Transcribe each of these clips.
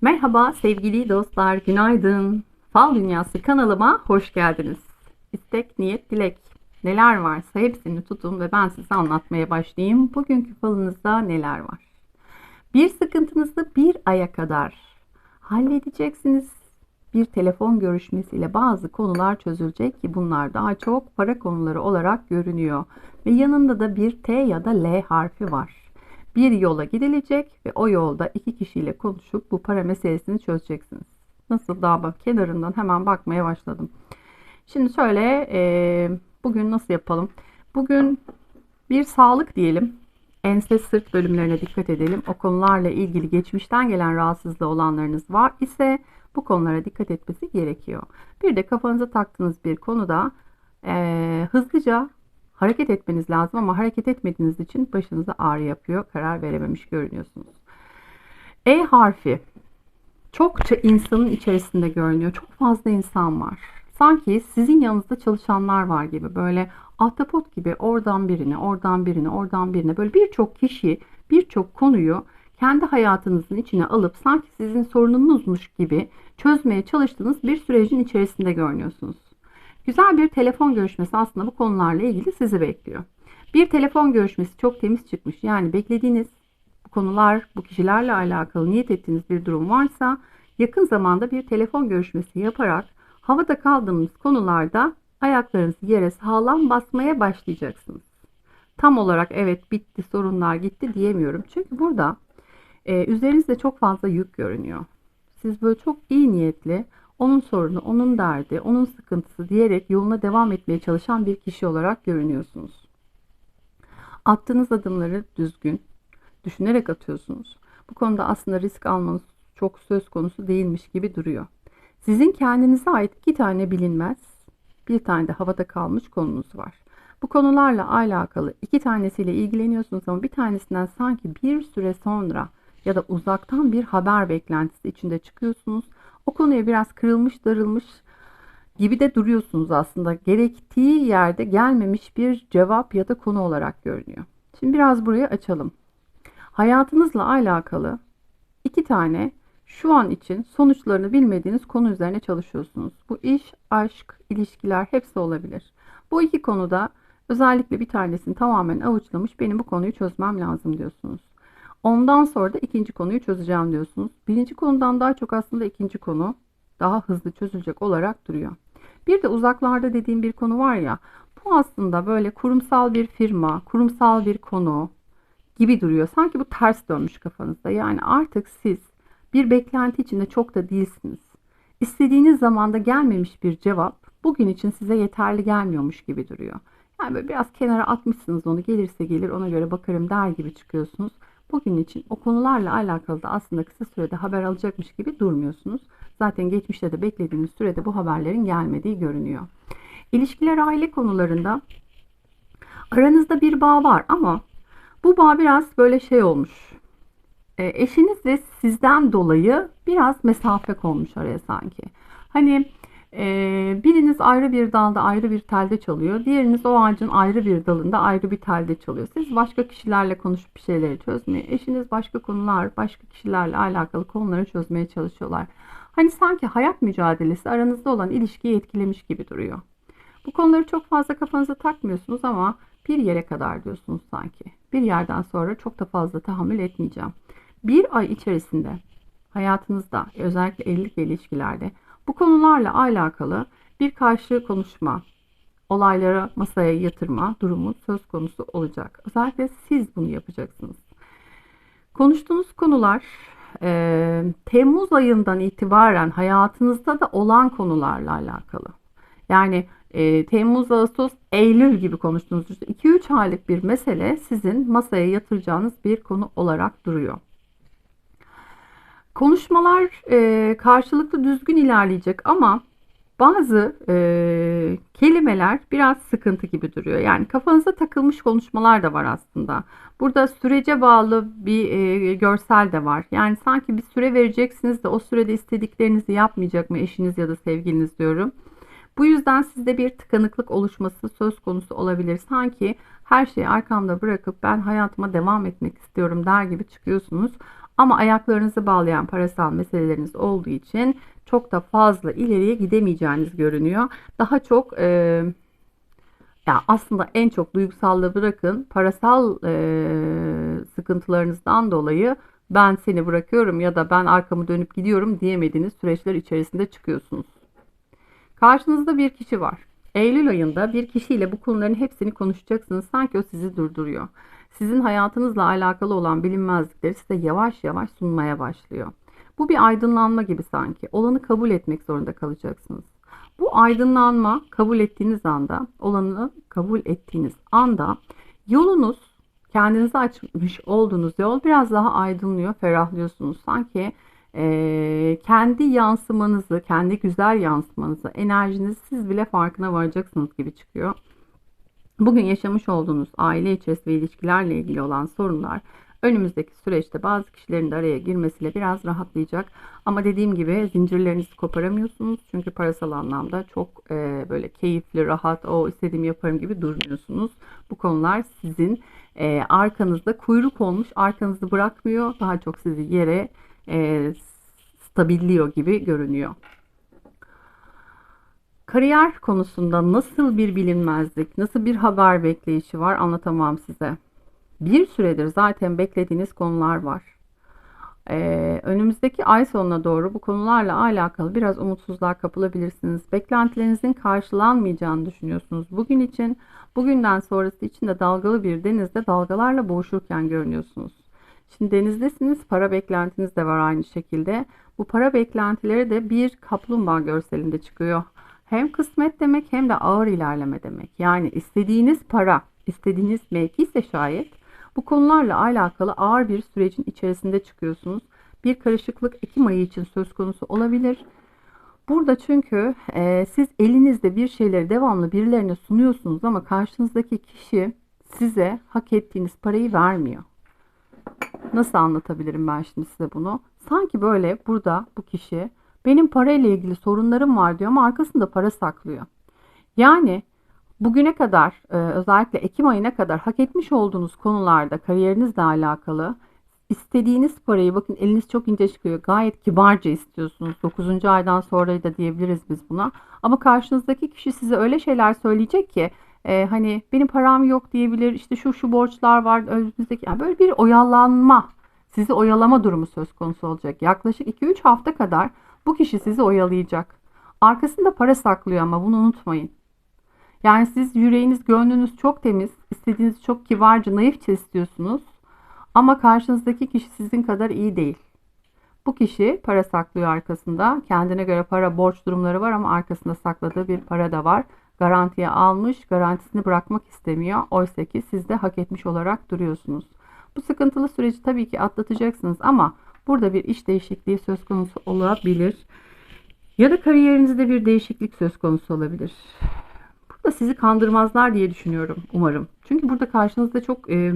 Merhaba sevgili dostlar, günaydın. Fal Dünyası kanalıma hoş geldiniz. İstek, niyet, dilek neler varsa hepsini tutun ve ben size anlatmaya başlayayım. Bugünkü falınızda neler var? Bir sıkıntınızı bir aya kadar halledeceksiniz. Bir telefon görüşmesiyle bazı konular çözülecek ki bunlar daha çok para konuları olarak görünüyor. Ve yanında da bir T ya da L harfi var bir yola gidilecek ve o yolda iki kişiyle konuşup bu para meselesini çözeceksiniz. Nasıl daha bak kenarından hemen bakmaya başladım. Şimdi şöyle e, bugün nasıl yapalım? Bugün bir sağlık diyelim. Ense sırt bölümlerine dikkat edelim. O konularla ilgili geçmişten gelen rahatsızlığı olanlarınız var ise bu konulara dikkat etmesi gerekiyor. Bir de kafanıza taktığınız bir konuda e, hızlıca hareket etmeniz lazım ama hareket etmediğiniz için başınıza ağrı yapıyor. Karar verememiş görünüyorsunuz. E harfi çokça insanın içerisinde görünüyor. Çok fazla insan var. Sanki sizin yanınızda çalışanlar var gibi böyle ahtapot gibi oradan birine, oradan birine, oradan birine böyle birçok kişi, birçok konuyu kendi hayatınızın içine alıp sanki sizin sorununuzmuş gibi çözmeye çalıştığınız bir sürecin içerisinde görünüyorsunuz. Güzel bir telefon görüşmesi aslında bu konularla ilgili sizi bekliyor. Bir telefon görüşmesi çok temiz çıkmış. Yani beklediğiniz bu konular, bu kişilerle alakalı niyet ettiğiniz bir durum varsa yakın zamanda bir telefon görüşmesi yaparak havada kaldığımız konularda ayaklarınızı yere sağlam basmaya başlayacaksınız. Tam olarak evet bitti sorunlar gitti diyemiyorum. Çünkü burada e, üzerinizde çok fazla yük görünüyor. Siz böyle çok iyi niyetli onun sorunu, onun derdi, onun sıkıntısı diyerek yoluna devam etmeye çalışan bir kişi olarak görünüyorsunuz. Attığınız adımları düzgün, düşünerek atıyorsunuz. Bu konuda aslında risk almanız çok söz konusu değilmiş gibi duruyor. Sizin kendinize ait iki tane bilinmez, bir tane de havada kalmış konunuz var. Bu konularla alakalı iki tanesiyle ilgileniyorsunuz ama bir tanesinden sanki bir süre sonra ya da uzaktan bir haber beklentisi içinde çıkıyorsunuz o konuya biraz kırılmış, darılmış gibi de duruyorsunuz aslında. Gerektiği yerde gelmemiş bir cevap ya da konu olarak görünüyor. Şimdi biraz burayı açalım. Hayatınızla alakalı iki tane şu an için sonuçlarını bilmediğiniz konu üzerine çalışıyorsunuz. Bu iş, aşk, ilişkiler hepsi olabilir. Bu iki konuda özellikle bir tanesini tamamen avuçlamış benim bu konuyu çözmem lazım diyorsunuz. Ondan sonra da ikinci konuyu çözeceğim diyorsunuz. Birinci konudan daha çok aslında ikinci konu daha hızlı çözülecek olarak duruyor. Bir de uzaklarda dediğim bir konu var ya bu aslında böyle kurumsal bir firma, kurumsal bir konu gibi duruyor. Sanki bu ters dönmüş kafanızda. Yani artık siz bir beklenti içinde çok da değilsiniz. İstediğiniz zamanda gelmemiş bir cevap bugün için size yeterli gelmiyormuş gibi duruyor. Yani böyle biraz kenara atmışsınız onu gelirse gelir ona göre bakarım der gibi çıkıyorsunuz. Bugün için o konularla alakalı da aslında kısa sürede haber alacakmış gibi durmuyorsunuz. Zaten geçmişte de beklediğiniz sürede bu haberlerin gelmediği görünüyor. İlişkiler aile konularında aranızda bir bağ var ama bu bağ biraz böyle şey olmuş. E, eşiniz de sizden dolayı biraz mesafe konmuş araya sanki. Hani biriniz ayrı bir dalda ayrı bir telde çalıyor. Diğeriniz o ağacın ayrı bir dalında ayrı bir telde çalıyor. Siz başka kişilerle konuşup bir şeyleri çözmeye, eşiniz başka konular, başka kişilerle alakalı konuları çözmeye çalışıyorlar. Hani sanki hayat mücadelesi aranızda olan ilişkiyi etkilemiş gibi duruyor. Bu konuları çok fazla kafanıza takmıyorsunuz ama bir yere kadar diyorsunuz sanki. Bir yerden sonra çok da fazla tahammül etmeyeceğim. Bir ay içerisinde hayatınızda özellikle evlilik ve ilişkilerde bu konularla alakalı bir karşı konuşma, olaylara masaya yatırma durumu söz konusu olacak. Özellikle siz bunu yapacaksınız. Konuştuğunuz konular e, Temmuz ayından itibaren hayatınızda da olan konularla alakalı. Yani e, Temmuz, Ağustos, Eylül gibi konuştuğunuz 2-3 aylık bir mesele sizin masaya yatıracağınız bir konu olarak duruyor. Konuşmalar e, karşılıklı düzgün ilerleyecek ama bazı e, kelimeler biraz sıkıntı gibi duruyor. Yani kafanıza takılmış konuşmalar da var aslında. Burada sürece bağlı bir e, görsel de var. Yani sanki bir süre vereceksiniz de o sürede istediklerinizi yapmayacak mı eşiniz ya da sevgiliniz diyorum. Bu yüzden sizde bir tıkanıklık oluşması söz konusu olabilir. Sanki her şeyi arkamda bırakıp ben hayatıma devam etmek istiyorum der gibi çıkıyorsunuz. Ama ayaklarınızı bağlayan parasal meseleleriniz olduğu için çok da fazla ileriye gidemeyeceğiniz görünüyor. Daha çok e, ya aslında en çok duygusallığı bırakın parasal e, sıkıntılarınızdan dolayı ben seni bırakıyorum ya da ben arkamı dönüp gidiyorum diyemediğiniz süreçler içerisinde çıkıyorsunuz. Karşınızda bir kişi var. Eylül ayında bir kişiyle bu konuların hepsini konuşacaksınız. Sanki o sizi durduruyor. Sizin hayatınızla alakalı olan bilinmezlikleri size yavaş yavaş sunmaya başlıyor. Bu bir aydınlanma gibi sanki. Olanı kabul etmek zorunda kalacaksınız. Bu aydınlanma kabul ettiğiniz anda, olanı kabul ettiğiniz anda yolunuz, kendinize açmış olduğunuz yol biraz daha aydınlıyor, ferahlıyorsunuz. Sanki e, kendi yansımanızı, kendi güzel yansımanızı, enerjinizi siz bile farkına varacaksınız gibi çıkıyor. Bugün yaşamış olduğunuz aile içerisinde ilişkilerle ilgili olan sorunlar önümüzdeki süreçte bazı kişilerin de araya girmesiyle biraz rahatlayacak. Ama dediğim gibi zincirlerinizi koparamıyorsunuz. Çünkü parasal anlamda çok e, böyle keyifli, rahat, o istediğimi yaparım gibi durmuyorsunuz. Bu konular sizin e, arkanızda kuyruk olmuş, arkanızı bırakmıyor. Daha çok sizi yere e, stabilliyor gibi görünüyor. Kariyer konusunda nasıl bir bilinmezlik, nasıl bir haber bekleyişi var anlatamam size. Bir süredir zaten beklediğiniz konular var. Ee, önümüzdeki ay sonuna doğru bu konularla alakalı biraz umutsuzluğa kapılabilirsiniz. Beklentilerinizin karşılanmayacağını düşünüyorsunuz. Bugün için, bugünden sonrası için de dalgalı bir denizde dalgalarla boğuşurken görünüyorsunuz. Şimdi denizdesiniz, para beklentiniz de var aynı şekilde. Bu para beklentileri de bir kaplumbağa görselinde çıkıyor. Hem kısmet demek hem de ağır ilerleme demek. Yani istediğiniz para, istediğiniz mevki ise şayet bu konularla alakalı ağır bir sürecin içerisinde çıkıyorsunuz. Bir karışıklık Ekim ayı için söz konusu olabilir. Burada çünkü e, siz elinizde bir şeyleri devamlı birilerine sunuyorsunuz ama karşınızdaki kişi size hak ettiğiniz parayı vermiyor. Nasıl anlatabilirim ben şimdi size bunu? Sanki böyle burada bu kişi benim parayla ilgili sorunlarım var diyor ama arkasında para saklıyor. Yani bugüne kadar e, özellikle Ekim ayına kadar hak etmiş olduğunuz konularda kariyerinizle alakalı istediğiniz parayı bakın eliniz çok ince çıkıyor. Gayet kibarca istiyorsunuz. 9. aydan sonra da diyebiliriz biz buna. Ama karşınızdaki kişi size öyle şeyler söyleyecek ki e, hani benim param yok diyebilir. İşte şu şu borçlar var önümüzdeki yani böyle bir oyalanma sizi oyalama durumu söz konusu olacak. Yaklaşık 2-3 hafta kadar bu kişi sizi oyalayacak. Arkasında para saklıyor ama bunu unutmayın. Yani siz yüreğiniz, gönlünüz çok temiz, istediğiniz çok kibarca, naifçe istiyorsunuz. Ama karşınızdaki kişi sizin kadar iyi değil. Bu kişi para saklıyor arkasında. Kendine göre para borç durumları var ama arkasında sakladığı bir para da var. Garantiye almış, garantisini bırakmak istemiyor. Oysa ki siz de hak etmiş olarak duruyorsunuz. Bu sıkıntılı süreci tabii ki atlatacaksınız ama burada bir iş değişikliği söz konusu olabilir. Ya da kariyerinizde bir değişiklik söz konusu olabilir. Burada sizi kandırmazlar diye düşünüyorum umarım. Çünkü burada karşınızda çok e,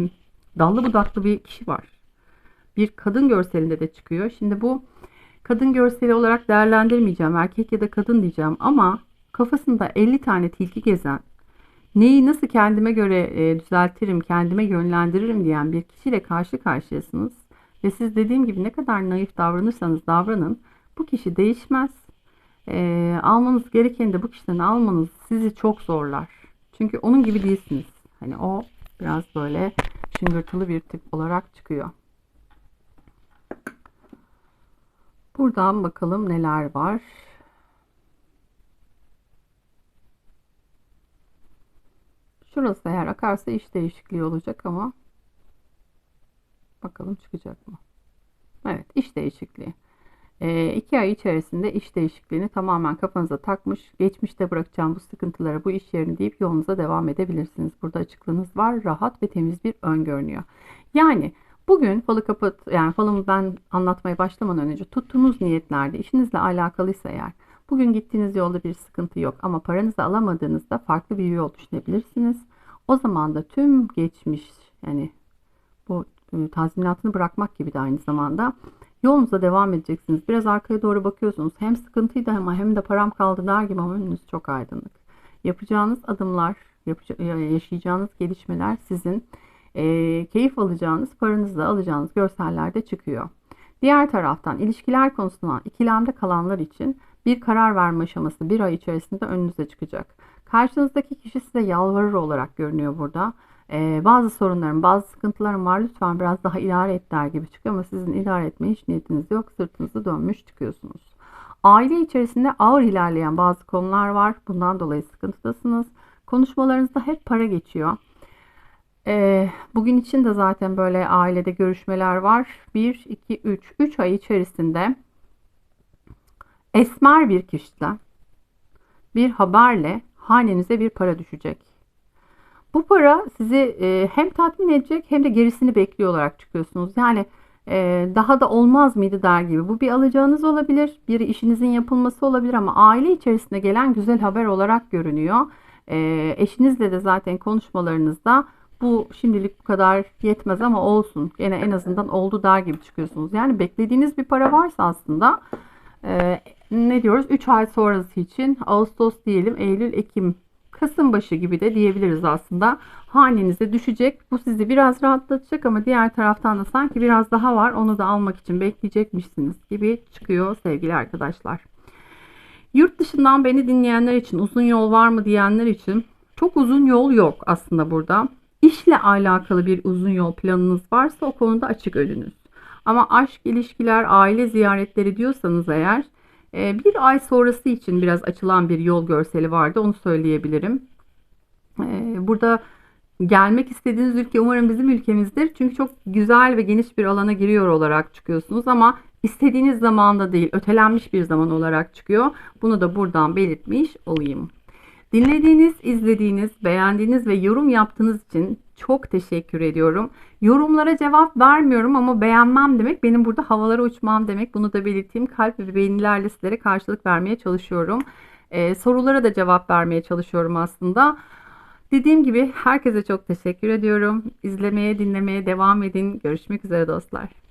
dallı budaklı bir kişi var. Bir kadın görselinde de çıkıyor. Şimdi bu kadın görseli olarak değerlendirmeyeceğim. Erkek ya da kadın diyeceğim ama kafasında 50 tane tilki gezen neyi nasıl kendime göre e, düzeltirim, kendime yönlendiririm diyen bir kişiyle karşı karşıyasınız. Ve siz dediğim gibi ne kadar naif davranırsanız davranın bu kişi değişmez. E, almanız gerekeni de bu kişiden almanız sizi çok zorlar. Çünkü onun gibi değilsiniz. Hani o biraz böyle çıngırtılı bir tip olarak çıkıyor. Buradan bakalım neler var. Şurası eğer akarsa iş değişikliği olacak ama bakalım çıkacak mı? Evet iş değişikliği. E, iki ay içerisinde iş değişikliğini tamamen kafanıza takmış, geçmişte bırakacağım bu sıkıntıları bu iş yerini deyip yolunuza devam edebilirsiniz. Burada açıklığınız var, rahat ve temiz bir ön görünüyor. Yani bugün falı kapat, yani falımı ben anlatmaya başlamadan önce tuttuğunuz niyetlerde işinizle alakalıysa eğer bugün gittiğiniz yolda bir sıkıntı yok ama paranızı alamadığınızda farklı bir yol düşünebilirsiniz. O zaman da tüm geçmiş yani tazminatını bırakmak gibi de aynı zamanda Yolunuza devam edeceksiniz. Biraz arkaya doğru bakıyorsunuz. Hem sıkıntıydı ama hem de param kaldı der gibi ama önünüz çok aydınlık. Yapacağınız adımlar, yaşayacağınız gelişmeler sizin e, keyif alacağınız, paranızla alacağınız görsellerde çıkıyor. Diğer taraftan ilişkiler konusunda ikilemde kalanlar için bir karar verme aşaması bir ay içerisinde önünüze çıkacak. Karşınızdaki kişi size yalvarır olarak görünüyor burada. Ee, bazı sorunlarım, bazı sıkıntılarım var. Lütfen biraz daha idare et der gibi çıkıyor ama sizin idare etmeye hiç niyetiniz yok. Sırtınızı dönmüş çıkıyorsunuz. Aile içerisinde ağır ilerleyen bazı konular var. Bundan dolayı sıkıntıdasınız. Konuşmalarınızda hep para geçiyor. Ee, bugün için de zaten böyle ailede görüşmeler var. 1, 2, 3. 3 ay içerisinde esmer bir kişiden bir haberle hanenize bir para düşecek. Bu para sizi e, hem tatmin edecek hem de gerisini bekliyor olarak çıkıyorsunuz. Yani e, daha da olmaz mıydı der gibi. Bu bir alacağınız olabilir, bir işinizin yapılması olabilir ama aile içerisinde gelen güzel haber olarak görünüyor. E, eşinizle de zaten konuşmalarınızda bu şimdilik bu kadar yetmez ama olsun. Gene en azından oldu der gibi çıkıyorsunuz. Yani beklediğiniz bir para varsa aslında ne diyoruz? 3 ay sonrası için Ağustos diyelim, Eylül, Ekim, Kasım başı gibi de diyebiliriz aslında. Hanenize düşecek. Bu sizi biraz rahatlatacak ama diğer taraftan da sanki biraz daha var. Onu da almak için bekleyecekmişsiniz gibi çıkıyor sevgili arkadaşlar. Yurt dışından beni dinleyenler için uzun yol var mı diyenler için çok uzun yol yok aslında burada. İşle alakalı bir uzun yol planınız varsa o konuda açık önünüz. Ama aşk, ilişkiler, aile ziyaretleri diyorsanız eğer bir ay sonrası için biraz açılan bir yol görseli vardı. Onu söyleyebilirim. E, Burada gelmek istediğiniz ülke umarım bizim ülkemizdir. Çünkü çok güzel ve geniş bir alana giriyor olarak çıkıyorsunuz ama istediğiniz zamanda değil, ötelenmiş bir zaman olarak çıkıyor. Bunu da buradan belirtmiş olayım. Dinlediğiniz, izlediğiniz, beğendiğiniz ve yorum yaptığınız için çok teşekkür ediyorum. Yorumlara cevap vermiyorum ama beğenmem demek benim burada havalara uçmam demek. Bunu da belirteyim. Kalp ve beğenilerle sizlere karşılık vermeye çalışıyorum. Ee, sorulara da cevap vermeye çalışıyorum aslında. Dediğim gibi herkese çok teşekkür ediyorum. İzlemeye, dinlemeye devam edin. Görüşmek üzere dostlar.